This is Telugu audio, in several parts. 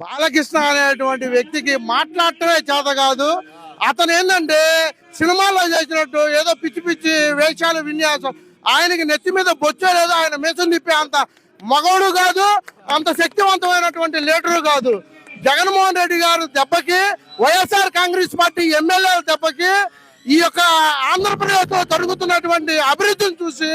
బాలకృష్ణ అనేటువంటి వ్యక్తికి మాట్లాడటమే చేత కాదు. అతను ఏంటంటే సినిమాల్లో చేసినట్టు ఏదో పిచ్చి పిచ్చి వేషాలు విన్యాసం. ఆయనకి నెత్తి మీద బొచ్చే లేదు ఆయన మెసం తిప్పే అంత మగవుడు కాదు అంత శక్తివంతమైనటువంటి లీడరు కాదు. జగన్మోహన్ రెడ్డి గారు దెబ్బకి వైఎస్ఆర్ కాంగ్రెస్ పార్టీ ఎమ్మెల్యేల దెబ్బకి ఈ యొక్క ఆంధ్రప్రదేశ్లో జరుగుతున్నటువంటి అభివృద్ధిని చూసి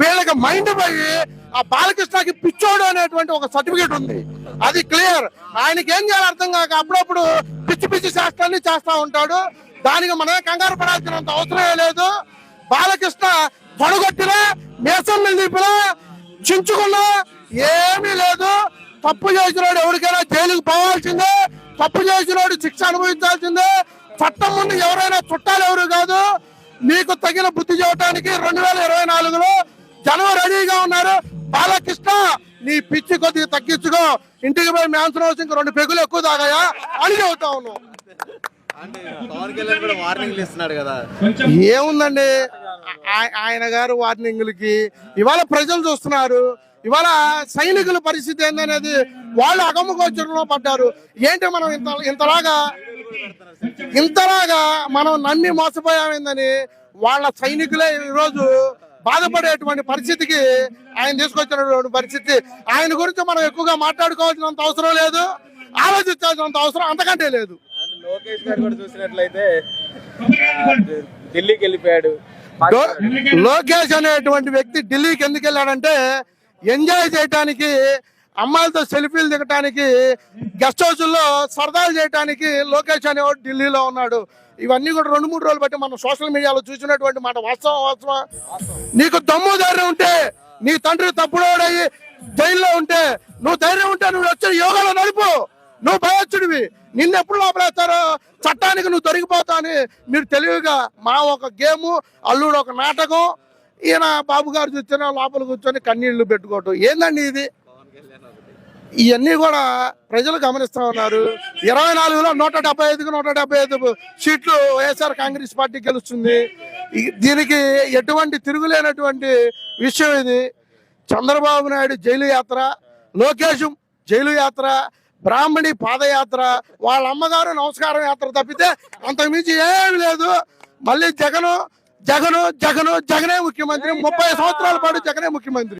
వీళ్ళకి మైండ్ పోయి ఆ బాలకృష్ణకి పిచ్చోడు అనేటువంటి ఒక సర్టిఫికేట్ ఉంది. అది క్లియర్ ఆయనకి ఏం చేయాలి అర్థం కాక అప్పుడప్పుడు పిచ్చి పిచ్చి శాస్త్రాన్ని చేస్తా ఉంటాడు. దానికి మనమే కంగారు పడాల్సినంత అవసరమే లేదు. బాలకృష్ణ పడగొట్టినా మేసం నిలిపినా చించుకున్నా ఏమీ లేదు. తప్పు చేసినోడు ఎవరికైనా జైలుకు పోవాల్సిందే. తప్పు చేసినోడు శిక్ష అనుభవించాల్సిందే. చట్టం ముందు ఎవరైనా చుట్టాలు ఎవరు కాదు. నీకు తగిన బుద్ధి చెప్పడానికి రెండు వేల ఇరవై నాలుగులో జనం రెడీగా ఉన్నారు. బాలకృష్ణ నీ పిచ్చి కొద్దిగా తగ్గించుకో. ఇంటికి పోయి మ్యాన్సన్ హౌస్ ఇంకా రెండు పెగులు ఎక్కువ తాగాయా? అని చెబుతా ఉన్నావు. ఇస్తున్నాడు కదా ఏముందండి ఆయన గారు వార్నింగ్లకి ఇవాళ ప్రజలు చూస్తున్నారు. ఇవాళ సైనికుల పరిస్థితి ఏందనేది వాళ్ళు అగమ్మగోచరంలో పడ్డారు. ఏంటి మనం ఇంత ఇంతలాగా? ఇంతలాగా మనం నన్ను మోసపోయామైందని వాళ్ళ సైనికులే ఈరోజు బాధపడేటువంటి పరిస్థితికి ఆయన తీసుకొచ్చినటువంటి పరిస్థితి. ఆయన గురించి మనం ఎక్కువగా మాట్లాడుకోవాల్సినంత అవసరం లేదు. ఆలోచించాల్సినంత అవసరం అంతకంటే లేదు. లోకేష్ గారు కూడా చూసినట్లయితే ఢిల్లీకి వెళ్ళిపోయాడు. లోకేష్ అనేటువంటి వ్యక్తి ఢిల్లీకి ఎందుకు వెళ్ళాడంటే ఎంజాయ్ చేయడానికి అమ్మాయిలతో సెల్ఫీలు దిగటానికి గెస్ట్ హౌస్లో సరదాలు చేయడానికి లోకేష్ అనేవాడు ఢిల్లీలో ఉన్నాడు. ఇవన్నీ కూడా రెండు మూడు రోజులు బట్టి మనం సోషల్ మీడియాలో చూసినటువంటి మాట వాస్తవం వాస్తవం. నీకు దమ్ము ధైర్యం ఉంటే నీ తండ్రి తప్పుడోడయి జైల్లో ఉంటే నువ్వు ధైర్యం ఉంటే నువ్వు వచ్చి యోగాలో నడుపు. నువ్వు భయచ్చుడివి. నిన్ను ఎప్పుడు లోపలేస్తారో చట్టానికి నువ్వు దొరికిపోతావు అని మీరు తెలివిగా మా ఒక గేము అల్లుడు ఒక నాటకం ఈయన బాబు గారు చూసిన లోపల కూర్చొని కన్నీళ్ళు పెట్టుకోవటం. ఏందండి ఇది? ఇవన్నీ కూడా ప్రజలు గమనిస్తా ఉన్నారు. ఇరవై నాలుగులో నూట డెబ్బై ఐదుకు నూట డెబ్బై ఐదు సీట్లు వైఎస్ఆర్ కాంగ్రెస్ పార్టీ గెలుస్తుంది. దీనికి ఎటువంటి తిరుగులేనటువంటి విషయం ఇది. చంద్రబాబు నాయుడు జైలు యాత్ర లోకేష్ జైలు యాత్ర బ్రాహ్మణి పాదయాత్ర వాళ్ళ అమ్మగారు నమస్కారం యాత్ర తప్పితే అంతకుమించి ఏమీ లేదు. మళ్ళీ జగను జగను జగను జగనే ముఖ్యమంత్రి. ముప్పై సంవత్సరాల పాటు జగనే ముఖ్యమంత్రి.